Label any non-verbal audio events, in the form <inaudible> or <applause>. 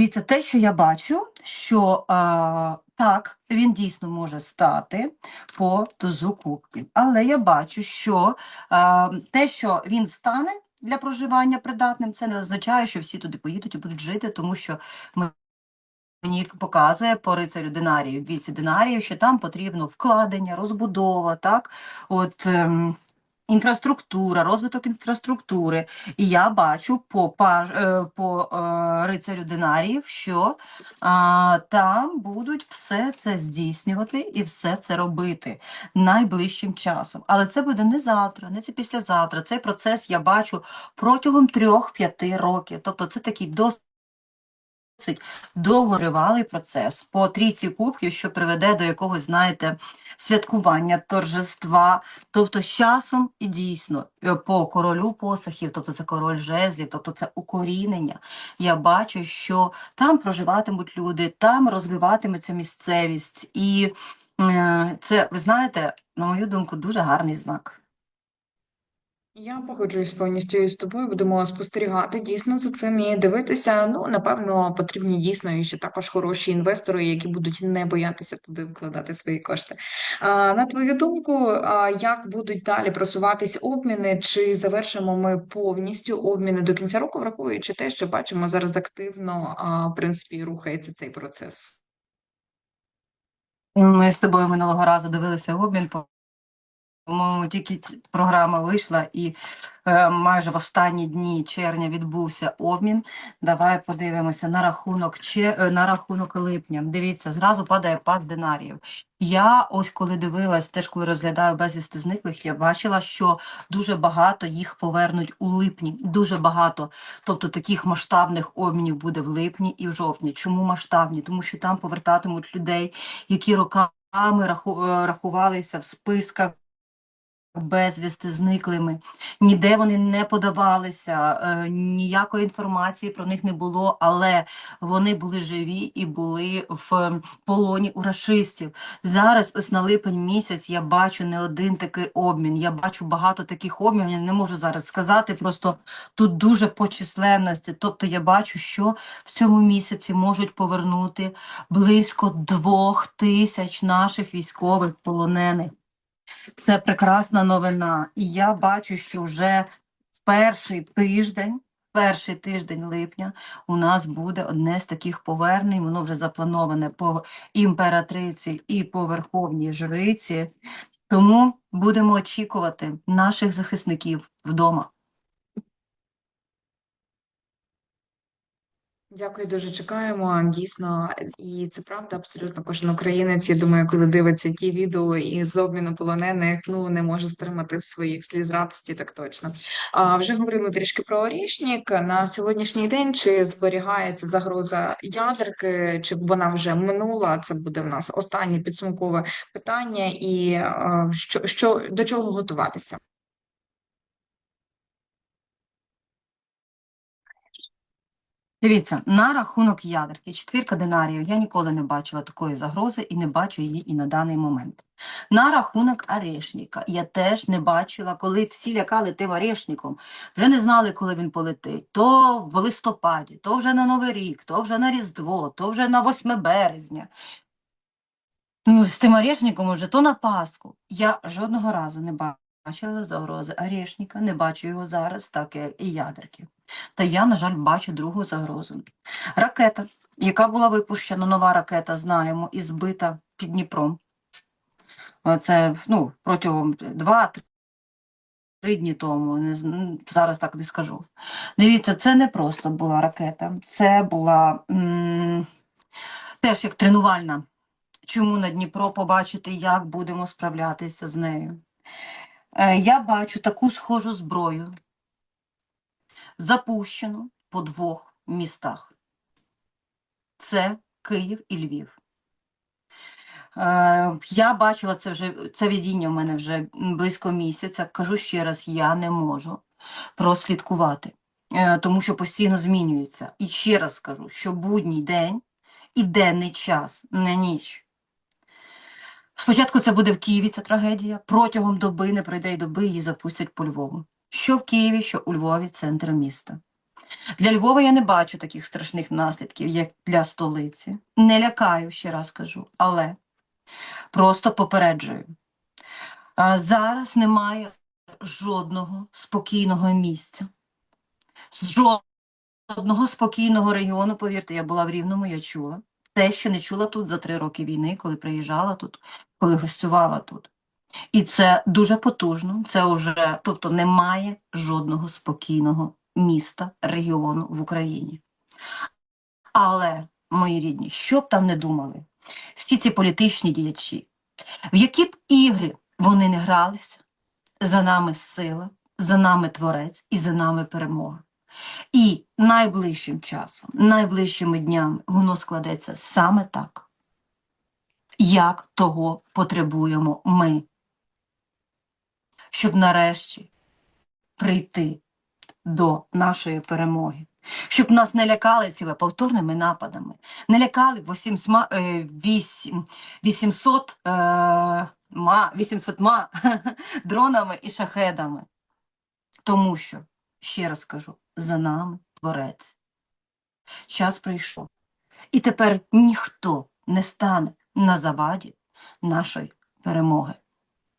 Дивіться, те, що я бачу, що а, так, він дійсно може стати по тузу кубків. Але я бачу, що а, те, що він стане для проживання придатним, це не означає, що всі туди поїдуть і будуть жити, тому що ми. Мені показує по рицарю динарію, віці динарію, що там потрібно вкладення, розбудова, так, от ем, інфраструктура, розвиток інфраструктури. І я бачу по, е, по е, рицарю динаріїв, що а, там будуть все це здійснювати і все це робити найближчим часом. Але це буде не завтра, не це післязавтра. Цей процес я бачу протягом трьох-п'яти років. Тобто це такий досить довготривалий процес по трійці кубків, що приведе до якогось, знаєте, святкування, торжества. Тобто з часом і дійсно е, по королю посохів, тобто це король жезлів, тобто це укорінення. Я бачу, що там проживатимуть люди, там розвиватиметься місцевість. І е, це, ви знаєте, на мою думку, дуже гарний знак. Я погоджуюсь повністю з тобою, будемо спостерігати дійсно за цим і дивитися. Ну, напевно, потрібні дійсно і ще також хороші інвестори, які будуть не боятися туди вкладати свої кошти. А, на твою думку, а, як будуть далі просуватись обміни? Чи завершимо ми повністю обміни до кінця року, враховуючи те, що бачимо зараз активно, а, в принципі, рухається цей процес? Ми з тобою минулого разу дивилися обмін. По-моєму, тільки програма вийшла, і е, майже в останні дні червня відбувся обмін. Давай подивимося на рахунок че, е, на рахунок липня. Дивіться, зразу падає пак динаріїв. Я ось коли дивилась, теж коли розглядаю безвісти зниклих, я бачила, що дуже багато їх повернуть у липні. Дуже багато. Тобто таких масштабних обмінів буде в липні і в жовтні. Чому масштабні? Тому що там повертатимуть людей, які роками е, рахувалися в списках безвісти зниклими. Ніде вони не подавалися, е, ніякої інформації про них не було, але вони були живі і були в полоні у рашистів. Зараз, ось на липень місяць, я бачу не один такий обмін. Я бачу багато таких обмінів. Я не можу зараз сказати. Просто тут дуже по численності. Тобто я бачу, що в цьому місяці можуть повернути близько двох тисяч наших військових полонених. Це прекрасна новина. І я бачу, що вже в перший тиждень, перший тиждень липня у нас буде одне з таких повернень. Воно вже заплановане по імператриці і по верховній жриці. Тому будемо очікувати наших захисників вдома. Дякую, дуже чекаємо. Дійсно, і це правда, абсолютно кожен українець. Я думаю, коли дивиться ті відео із обміну полонених, ну не може стримати своїх сліз радості, так точно. А вже говорили трішки про Орішнік. На сьогоднішній день чи зберігається загроза ядерки, чи вона вже минула? Це буде в нас останнє підсумкове питання, і що, що до чого готуватися? Дивіться, на рахунок ядерки, четвірка динаріїв, я ніколи не бачила такої загрози і не бачу її і на даний момент. На рахунок Арешніка я теж не бачила, коли всі лякали тим Арешніком, вже не знали, коли він полетить. То в листопаді, то вже на Новий рік, то вже на Різдво, то вже на 8 березня. Ну, з тим Арешніком уже то на Пасху. Я жодного разу не бачила загрози Арешніка, не бачу його зараз, так як і ядерки. Та я, на жаль, бачу другу загрозу. Ракета, яка була випущена, нова ракета, знаємо, і збита під Дніпром. Е, Це ну, протягом 2-3 дні тому, зараз так не скажу. Дивіться, це не просто була ракета, це була м, теж як тренувальна. Чому на Дніпро побачити, як будемо справлятися з нею? Е, Я бачу таку схожу зброю, запущену по двох містах. Це Київ і Львів. Е, Я бачила це вже, це видіння в мене вже близько місяця. Кажу ще раз, я не можу прослідкувати, е, тому що постійно змінюється. І ще раз скажу, що будній день і денний час, не ніч. Спочатку це буде в Києві ця трагедія. Протягом доби, не пройде й доби, її запустять по Львову. Що в Києві, що у Львові, центр міста. Для Львова я не бачу таких страшних наслідків, як для столиці. Не лякаю, ще раз кажу, але просто попереджую. Зараз немає жодного спокійного місця. Жодного спокійного регіону, повірте, я була в Рівному, я чула. Те, що не чула тут за три роки війни, коли приїжджала тут, коли гостювала тут. І це дуже потужно. Це вже, тобто немає жодного спокійного міста, регіону в Україні. Але, мої рідні, що б там не думали, всі ці політичні діячі, в які б ігри вони не гралися, за нами сила, за нами творець і за нами перемога. І найближчим часом, найближчими днями воно складеться саме так, як того потребуємо ми, щоб нарешті прийти до нашої перемоги. Щоб нас не лякали цими повторними нападами, не лякали 800, е, вісім- 800, е, 800 ма <laughs> дронами і шахедами. Тому що, ще раз кажу, за нами творець. Час прийшов. І тепер ніхто не стане на заваді нашої перемоги.